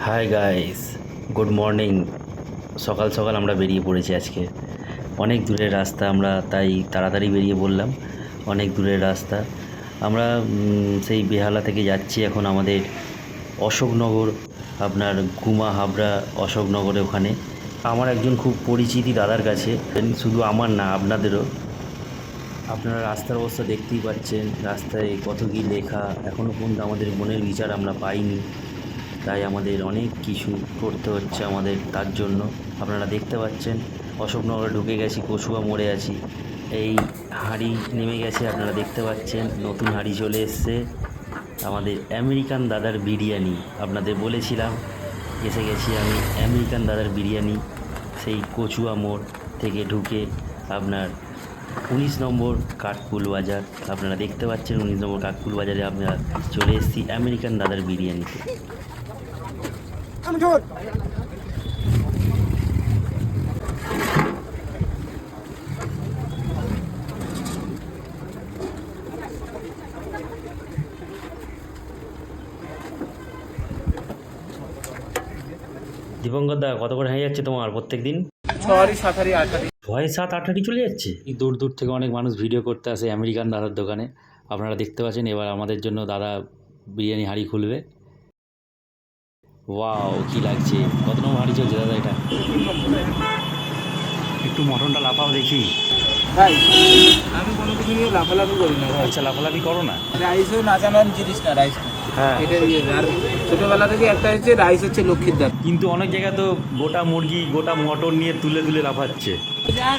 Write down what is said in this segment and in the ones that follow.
Hi guys good morning সকাল সকাল আমরা বেরিয়ে পড়েছি আজকে। অনেক দূরের রাস্তা আমরা তাই তাড়াতাড়ি বেরিয়ে পড়লাম। অনেক দূরের রাস্তা। আমরা সেই বেহালা থেকে যাচ্ছি এখন আমাদের অশোকনগর, আপনার গুমা হাবড়া অশোকনগরে ওখানে। আমার একজন খুব পরিচিতি দাদার কাছে। শুধু আমার না, আপনাদেরও। আপনারা রাস্তার অবস্থা দেখতেই পাচ্ছেন। রাস্তায় কত কী লেখা। এখনও পর্যন্ত আমাদের মনের বিচার আমরা পাইনি। তাই আমাদের অনেক কিছু করতে হচ্ছে আমাদের তার জন্য। আপনারা দেখতে পাচ্ছেন, অশোকনগরে ঢুকে গেছি কচুয়া মোড়ে আছি। এই হাঁড়ি নেমে গেছে, আপনারা দেখতে পাচ্ছেন, নতুন হাঁড়ি চলে এসছে। আমাদের আমেরিকান দাদার বিরিয়ানি, আপনাদের বলেছিলাম, এসে গেছি আমি আমেরিকান দাদার বিরিয়ানি, সেই কচুয়া মোড় থেকে ঢুকে আপনার উনিশ নম্বর কাঠপুল বাজার। আপনারা দেখতে পাচ্ছেন উনিশ নম্বর কাঠপুল বাজারে আমরা চলে এসেছি আমেরিকান দাদার বিরিয়ানিতে দীপঙ্কর দা কত করে হয়ে যাচ্ছে তোমার প্রত্যেক দিন ছয় সাত আটটি চলে যাচ্ছে? এই দূর দূর থেকে অনেক মানুষ ভিডিও করতে আসে আমেরিকান দাদার দোকানে। আপনারা দেখতে পাচ্ছেন এবার আমাদের জন্য দাদা বিরিয়ানি হাঁড়ি খুলবে। ওয়াও কি লাগছে। কত নম্বর হাঁড়ি চলছে দাদা এটা? একটু মটনটা লাফাও দেখি। ভাই আমি কোনো কিছু নিয়ে লাফালাফি করি না আচ্ছা লাফালাফি করো না। রাইসও নাচানোর জিনিস না রাইস এটা দিয়ে আর ছোটবেলা থেকে একটা হচ্ছে রাইস হচ্ছে লক্ষ্মীর দ্বার কিন্তু অনেক জায়গায় তো গোটা মুরগি গোটা মটন নিয়ে তুলে তুলে লাফাচ্ছে। যার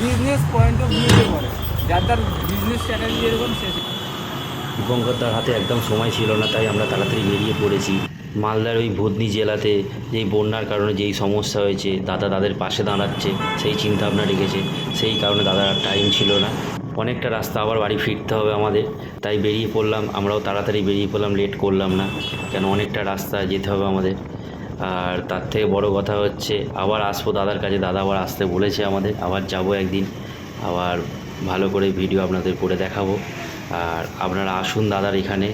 বিজনেস পয়েন্ট অফ ভিউতে করে যার তার বিজনেস স্ট্র্যাটেজি এরকম শেষ দীপঙ্কর তার হাতে একদম সময় ছিল না তাই আমরা তাড়াতাড়ি বেরিয়ে পড়েছি। মালদার ওই ভূতনি জেলাতে যেই বন্যার কারণে যেই সমস্যা হয়েছে, দাদা তাদের পাশে দাঁড়াচ্ছে, সেই চিন্তা ভাবনা রেখেছে, সেই কারণে দাদার টাইম ছিল না। অনেকটা রাস্তা আবার বাড়ি ফিরতে হবে আমাদের, তাই বেরিয়ে পড়লাম, আমরাও তাড়াতাড়ি বেরিয়ে পড়লাম লেট করলাম না, কেন অনেকটা রাস্তা যেতে হবে আমাদের। আর তার থেকে বড় কথা হচ্ছে, আবার আসব দাদার কাছে, দাদা আবার আসতে বলেছে আমাদের, আবার যাব একদিন, আবার ভালো করে ভিডিও আপনাদের করে দেখাবো। আর আপনারা আসুন দাদার এখানে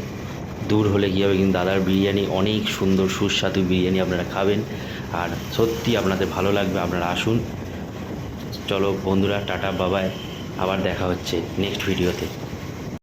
দূর হলে কী হবে। কিন্তু দাদার বিরিয়ানি অনেক সুন্দর, সুস্বাদু বিরিয়ানি আপনারা খাবেন। আর সত্যি আপনাদের ভালো লাগবে, আপনারা আসুন। চলো বন্ধুরা, টাটা বাবায় আবার দেখা হচ্ছে নেক্সট ভিডিওতে